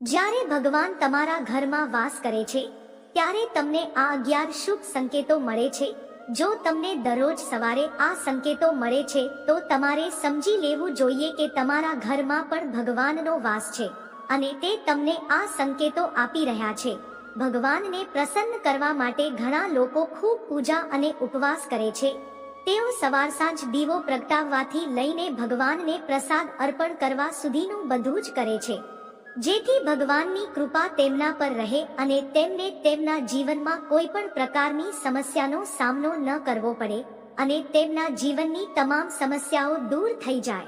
જ્યારે ભગવાન તમારા ઘરમાં વાસ કરે છે, ત્યારે તમને આ અગિયાર શુભ સંકેતો મળે છે. જો તમને દરરોજ સવારે આ સંકેતો મળે છે, તો તમારે સમજી લેવું જોઈએ કે તમારા ઘરમાં પણ ભગવાનનો વાસ છે અને તે તમને આ સંકેતો આપી રહ્યા છે. ભગવાનને પ્રસન્ન કરવા માટે ઘણા લોકો ખૂબ પૂજા અને ઉપવાસ કરે છે. તેઓ સવાર સાંજ દીવો પ્રગટાવવાથી લઈને ભગવાનને પ્રસાદ અર્પણ કરવા સુધીનું બધું જ કરે છે. જેથી ભગવાનની કૃપા તેમના પર રહે અને તેમને તેમના જીવનમાં કોઈ પણ પ્રકારની સમસ્યાનો સામનો ન કરવો પડે અને તેમના જીવનની તમામ સમસ્યાઓ દૂર થઈ જાય.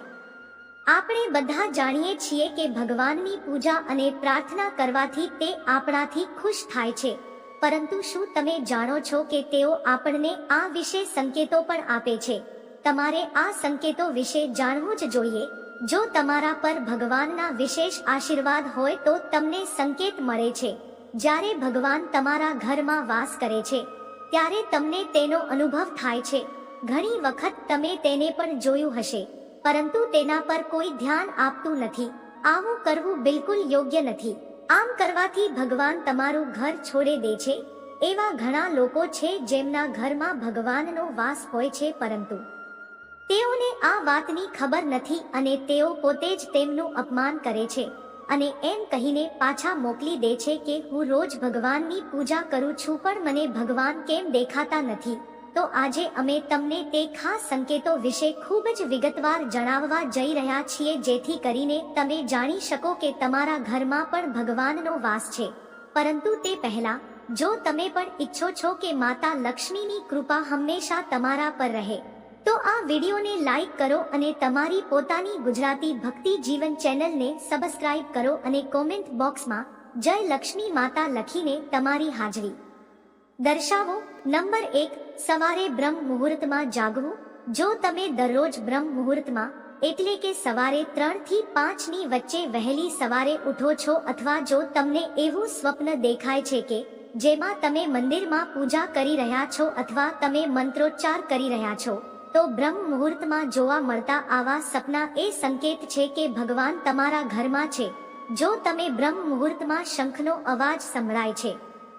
આપણે બધા જાણીએ છીએ કે ભગવાનની પૂજા અને પ્રાર્થના કરવાથી તે આપણાથી ખુશ થાય છે. પરંતુ શું તમે જાણો છો કે તેઓ આપણને આ વિશે સંકેતો પણ આપે છે? તમારે આ સંકેતો વિશે જાણવું જ જોઈએ. જો તમારા પર ભગવાનના વિશેષ આશીર્વાદ હોય તો તમને સંકેત મળે છે. જ્યારે ભગવાન તમારા ઘરમાં વાસ કરે છે, ત્યારે તમને તેનો અનુભવ થાય છે. ઘણી વખત તમે તેને પણ જોયું હશે, પરંતુ તેના પર કોઈ ધ્યાન આપતું નથી. આવું કરવું બિલકુલ યોગ્ય નથી. આમ કરવાથી ભગવાન તમારું ઘર છોડે દે છે, એવા ઘણા લોકો છે જેમના ઘરમાં ભગવાનનો વાસ હોય છે પરંતુ તેઓને આ વાતની ખબર નથી અને તેઓ પોતે જ તેમનું અપમાન કરે છે. અને એમ કહીને પાછા મોકલી દે છે કે હું રોજ ભગવાનની પૂજા કરું છું પણ મને ભગવાન કેમ દેખાતા નથી? તો આજે અમે તમને તે ખાસ સંકેતો વિશે ખૂબ જ વિગતવાર જણાવવા જઈ રહ્યા છીએ જેથી કરીને તમે જાણી શકો કે તમારા ઘરમાં પણ ભગવાનનો વાસ છે. પરંતુ તે પહેલા, જો તમે પણ ઈચ્છો છો કે માતા લક્ષ્મીની કૃપા હંમેશા તમારા પર રહે તો આ વિડીયોને લાઈક કરો અને તમારી પોતાની ગુજરાતી ભક્તિ જીવન ચેનલને સબસ્ક્રાઇબ કરો અને કોમેન્ટ બોક્સમાં જય લક્ષ્મી માતા લખીને તમારી હાજરી. દર્શાવો, નંબર એક, સવારે બ્રહ્મ મુહૂર્તમાં જાગવું. જો તમે દરરોજ બ્રહ્મ મુહૂર્તમાં, એટલે કે સવારે ત્રણથી પાંચની વચ્ચે વહેલી સવારે ઉઠો છો અથવા જો તમને એવું સ્વપ્ન દેખાય છે કે, જેમાં તમે મંદિરમાં પૂજા કરી રહ્યા છો અથવા તમે મંત્રોચ્ચાર કરી રહ્યા છો તો બ્રહ્મ મુહૂર્તમાં જોવા મળતા આવા સપના એ સંકેત છે કે ભગવાન તમારા ઘરમાં છે. જો તમે બ્રહ્મ મુહૂર્તમાં શંખનો અવાજ સંભળાય છે,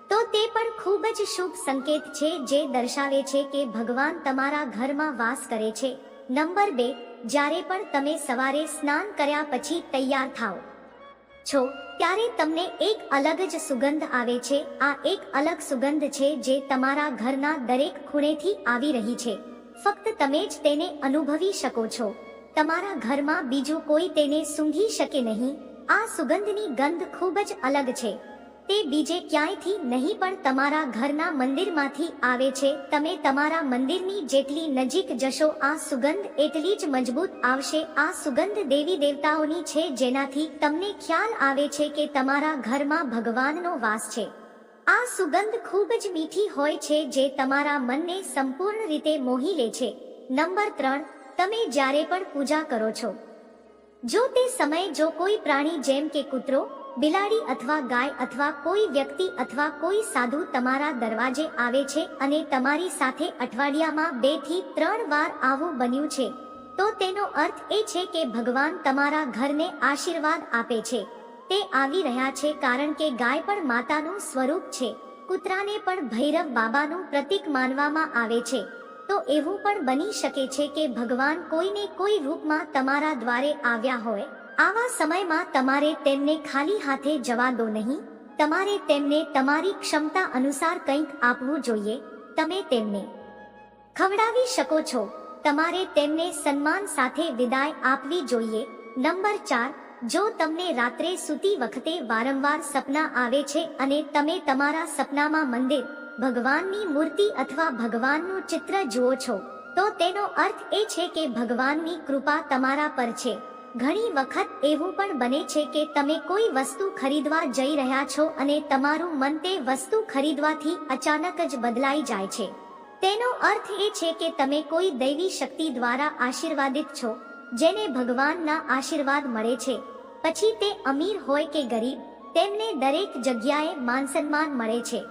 તો તે પણ ખૂબ જ શુભ સંકેત છે જે દર્શાવે છે કે ભગવાન તમારા ઘરમાં વાસ કરે છે. નંબર બે, જ્યારે પણ તમે સવારે સ્નાન કર્યા પછી તૈયાર થાઓ. છો, ત્યારે તમને એક અલગ જ સુગંધ આવે છે. આ એક અલગ સુગંધ છે જે તમારા ઘરના દરેક ખૂણેથી આવી રહી છે. ફક્ત તમે જ તેને અનુભવી શકો છો. તમારા ઘરમાં બીજું કોઈ તેને સૂંઘી શકે નહીં. આ સુગંધની ગંધ ખૂબ જ અલગ છે. તે બીજે ક્યાંયથી નહીં પણ તમારા ઘરના મંદિરમાંથી આવે છે. તમે તમારા મંદિરની જેટલી નજીક જશો, આ સુગંધ એટલી જ મજબૂત આવશે. આ સુગંધ દેવી દેવતાઓની છે જેનાથી તમને ખ્યાલ આવે છે કે તમારા ઘરમાં ભગવાનનો વાસ છે. આ સુગંધ ખૂબ જ મીઠી હોય છે જે તમારા મનને સંપૂર્ણ રીતે મોહી લે છે. નંબર ત્રણ, તમે જ્યારે પણ પૂજા કરો છો. જો તે સમયે જો કોઈ પ્રાણી જેમ કે કૂતરો, બિલાડી અથવા ગાય અથવા કોઈ વ્યક્તિ અથવા કોઈ સાધુ તમારા દરવાજે આવે છે અને તમારી સાથે અઠવાડિયામાં બેથી ત્રણ વાર આવું બન્યું છે, તો તેનો અર્થ એ છે કે ભગવાન તમારા ઘરને આશીર્વાદ આપે છે. તે આવી રહ્યા છે કારણ કે ગાય પણ માતાનું સ્વરૂપ છે. કૂતરાને પણ ભૈરવ બાબાનું પ્રતીક માનવામાં આવે છે. તો એવું પણ બની શકે છે કે ભગવાન કોઈને કોઈ રૂપમાં તમારા દ્વારે આવ્યા હોય. આવા સમયમાં તમારે તેમને ખાલી હાથે જવા દો નહીં. તમારે તેમને તમારી ક્ષમતા અનુસાર કંઈક આપવું જોઈએ. તમે તેમને ખવડાવી શકો છો. તમારે તેમને સન્માન સાથે વિદાય આપવી જોઈએ. નંબર ચાર જો તમને રાત્રે સૂતી વખતે વારંવાર સપના આવે છે અને તમે તમારા સપનામાં મંદિર, ભગવાનની મૂર્તિ અથવા ભગવાનનું ચિત્ર જુઓ છો, તો તેનો અર્થ એ છે કે ભગવાનની કૃપા તમારા પર છે. ઘણી વખત એવું પણ બને છે કે તમે કોઈ વસ્તુ ખરીદવા જઈ રહ્યા છો અને તમારું મન તે વસ્તુ ખરીદવાથી અચાનક જ બદલાઈ જાય છે. તેનો અર્થ એ છે કે તમે કોઈ દૈવી શક્તિ દ્વારા આશીર્વાદિત છો જેને ભગવાનના આશીર્વાદ મળે છે. પછી તે અમીર હોય કે ગરીબ, તેમને દરેક જગ્યાએ માનસન્માન મળે છે.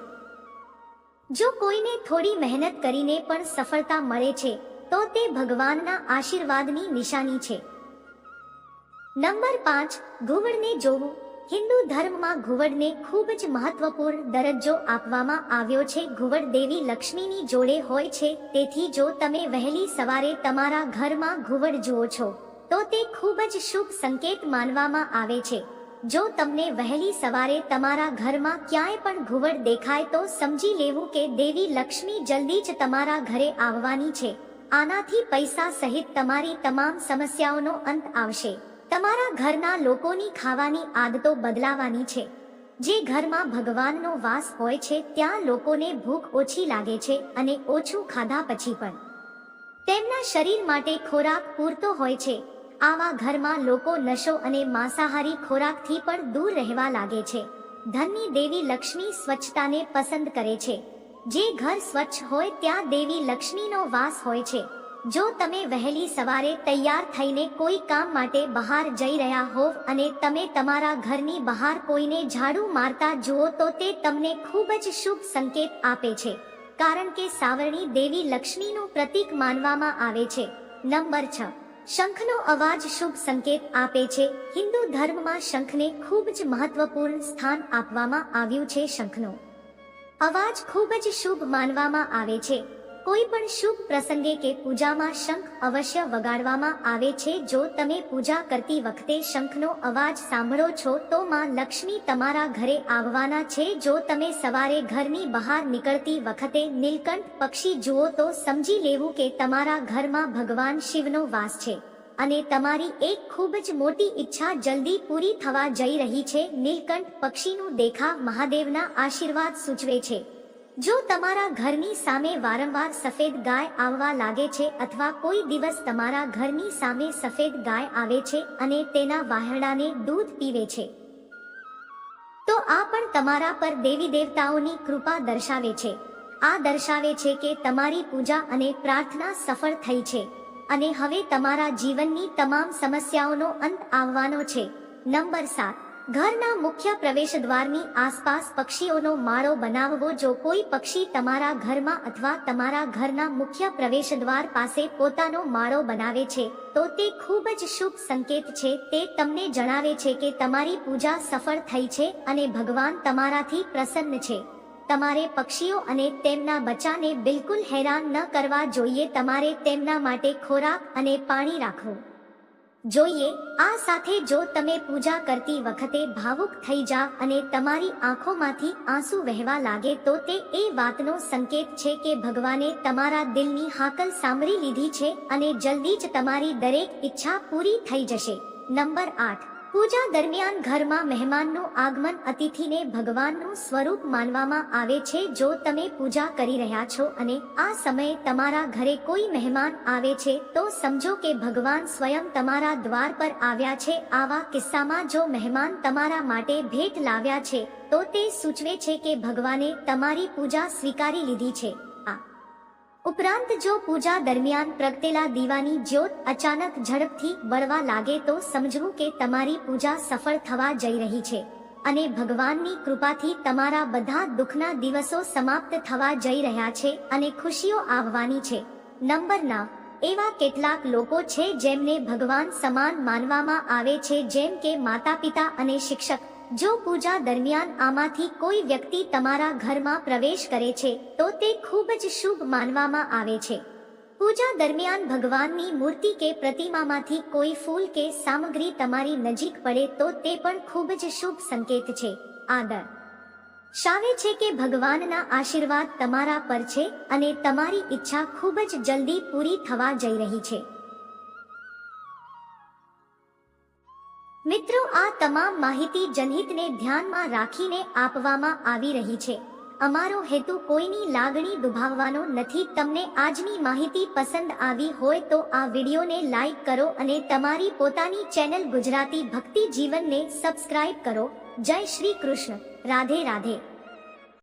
જો કોઈને થોડી મહેનત કરીને પણ સફળતા મળે છે, તો તે ભગવાનના આશીર્વાદની નિશાની છે. નંબર પાંચ ઘુવડને જોવું. હિન્દુ ધર્મમાં ઘુવડને ખૂબ જ મહત્વપૂર્ણ દરજ્જો આપવામાં આવ્યો છે. ઘુવડ દેવી લક્ષ્મીની જોડે હોય છે. તેથી જો તમે વહેલી સવારે તમારા ઘરમાં ઘુવડ જુઓ છો, તો તે ખૂબ જ શુભ સંકેત માનવામાં આવે છે. જો તમને વહેલી સવારે તમારા ઘરમાં ક્યાંય પણ ઘુવડ દેખાય તો સમજી લેવું કે દેવી લક્ષ્મી જલ્દી જ તમારા ઘરે આવવાની છે. આનાથી પૈસા સહિત તમારી તમામ સમસ્યાઓનો અંત આવશે. તમારા ઘરના લોકોની ખાવાની આદતો બદલાવાની છે. જે ઘરમાં ભગવાનનો વાસ હોય છે, ત્યાં લોકોને ભૂખ ઓછી લાગે છે અને ઓછું ખાધા પછી પણ. તેમના શરીર માટે ખોરાક પૂરતો હોય છે. આવા ઘરમાં લોકો નશો અને માંસાહારી ખોરાકથી પણ દૂર રહેવા લાગે છે. ધનની દેવી લક્ષ્મી સ્વચ્છતાને પસંદ કરે છે. જે ઘર સ્વચ્છ હોય, ત્યાં દેવી લક્ષ્મીનો વાસ હોય છે. જો તમે વહેલી સવારે તૈયાર થઈને કોઈ કામ માટે બહાર જઈ રહ્યા હોવ અને તમે તમારા ઘરની બહાર કોઈને ઝાડુ મારતા જુઓ તો તે તમને ખૂબ જ શુભ સંકેત આપે છે. કારણ કે સાવરણી દેવી લક્ષ્મીનું પ્રતીક માનવામાં આવે છે. નંબર છ. શંખનો અવાજ શુભ સંકેત આપે છે. હિન્દુ ધર્મમાં શંખને ખૂબ જ મહત્વપૂર્ણ સ્થાન આપવામાં આવ્યું છે શંખનો. અવાજ ખૂબ જ શુભ માનવામાં આવે છે. કોઈ પણ શુભ પ્રસંગે કે પૂજામાં શંખ અવશ્ય વગાડવામાં આવે છે. જો તમે પૂજા કરતી વખતે શંખનો અવાજ સાંભળો છો, તો માં લક્ષ્મી તમારા ઘરે આવવાના છે. જો તમે સવારે ઘરની બહાર નીકળતી વખતે નીલકંઠ પક્ષી જુઓ, તો સમજી લેવું કે તમારા ઘરમાં ભગવાન શિવનો વાસ છે અને તમારી એક ખૂબ જ મોટી ઈચ્છા જલ્દી પૂરી થવા જઈ રહી છે. નીલકંઠ પક્ષીનું દેખા મહાદેવના આશીર્વાદ સૂચવે છે. જો તમારા ઘરની સામે વારંવાર સફેદ ગાય આવવા લાગે છે અથવા કોઈ દિવસ તમારા ઘરની સામે સફેદ ગાય આવે છે અને તેના વાહરડાને દૂધ પીવે છે, તો આ પણ તમારા પર દેવી દેવતાઓની કૃપા દર્શાવે છે. આ દર્શાવે છે કે તમારી પૂજા અને પ્રાર્થના સફળ થઈ છે અને હવે તમારા જીવનની તમામ સમસ્યાઓનો અંત આવવાનો છે. નંબર સાત. ઘરના મુખ્ય પ્રવેશ દ્વારની આસપાસ પક્ષીઓનો માળો બનાવવો જો કોઈ પક્ષી તમારા ઘરમાં અથવા તમારા ઘરના મુખ્ય પ્રવેશ દ્વાર પાસે પોતાનો માળો બનાવે છે, તો તે ખૂબ જ શુભ સંકેત છે. તે તમને જણાવે છે કે તમારી પૂજા સફળ થઈ છે અને ભગવાન તમારાથી પ્રસન્ન છે. તમારે પક્ષીઓ અને તેમના બચ્ચાને બિલકુલ હેરાન ન કરવા જોઈએ. તમારે તેમના માટે ખોરાક અને પાણી રાખવું. જોઈએ, આ સાથે જો તમે પૂજા કરતી વખતે ભાવુક થઈ જા અને તમારી આંખોમાંથી આંસુ વહેવા લાગે, તો તે એ વાતનો સંકેત છે કે ભગવાને તમારા દિલની હાકલ સાંભળી લીધી છે અને જલ્દી જ તમારી દરેક ઈચ્છા પૂરી થઈ જશે. નંબર આઠ. પૂજા દરમિયાન ઘરમાં મહેમાનનું આગમન અતિથિને ભગવાનનું સ્વરૂપ માનવામાં આવે છે જો તમે પૂજા કરી રહ્યા છો અને આ સમયે તમારા ઘરે કોઈ મહેમાન આવે છે, તો સમજો કે ભગવાન સ્વયં તમારા દ્વાર પર આવ્યા છે. આવા કિસ્સામાં જો મહેમાન તમારા માટે ભેટ લાવ્યા છે, તો તે સૂચવે છે કે ભગવાને તમારી પૂજા સ્વીકારી લીધી છે. ઉપરાંત જો પૂજા દરમિયાન પ્રગટેલા દીવાની જ્યોત અચાનક ઝડપથી બળવા લાગે તો સમજવું કે તમારી પૂજા સફળ થવા જઈ રહી છે. અને ભગવાનની કૃપાથી તમારા બધા દુઃખના દિવસો સમાપ્ત થવા જઈ રહ્યા છે અને ખુશીઓ આવવાની છે. નંબર ના, એવા કેટલાક લોકો છે જેમને ભગવાન સમાન માનવામાં આવે છે જેમ કે માતા પિતા અને શિક્ષક. જો પૂજા દરમિયાન આમાંથી કોઈ વ્યક્તિ તમારા ઘરમાં પ્રવેશ કરે છે, તો તે ખૂબ જ શુભ માનવામાં આવે છે. પૂજા દરમિયાન ભગવાનની મૂર્તિ કે પ્રતિમામાંથી કોઈ ફૂલ કે સામગ્રી તમારી નજીક પડે, તો તે પણ ખૂબ જ શુભ સંકેત છે. આદર. શાવે છે કે ભગવાનના આશીર્વાદ તમારા પર છે અને તમારી ઈચ્છા ખૂબ જ જલ્દી પૂરી થવા જઈ રહી છે. મિત્રો, આ તમામ માહિતી જનહિતને ધ્યાનમાં રાખીને આપવામાં આવી રહી છે. અમારો હેતુ કોઈની લાગણી દુભાવવાનો નથી. તમને આજની માહિતી પસંદ આવી હોય તો આ વિડીયોને લાઈક કરો અને તમારી પોતાની ચેનલ ગુજરાતી ભક્તિ જીવનને સબસ્ક્રાઇબ કરો. જય શ્રી કૃષ્ણ. રાધે રાધે.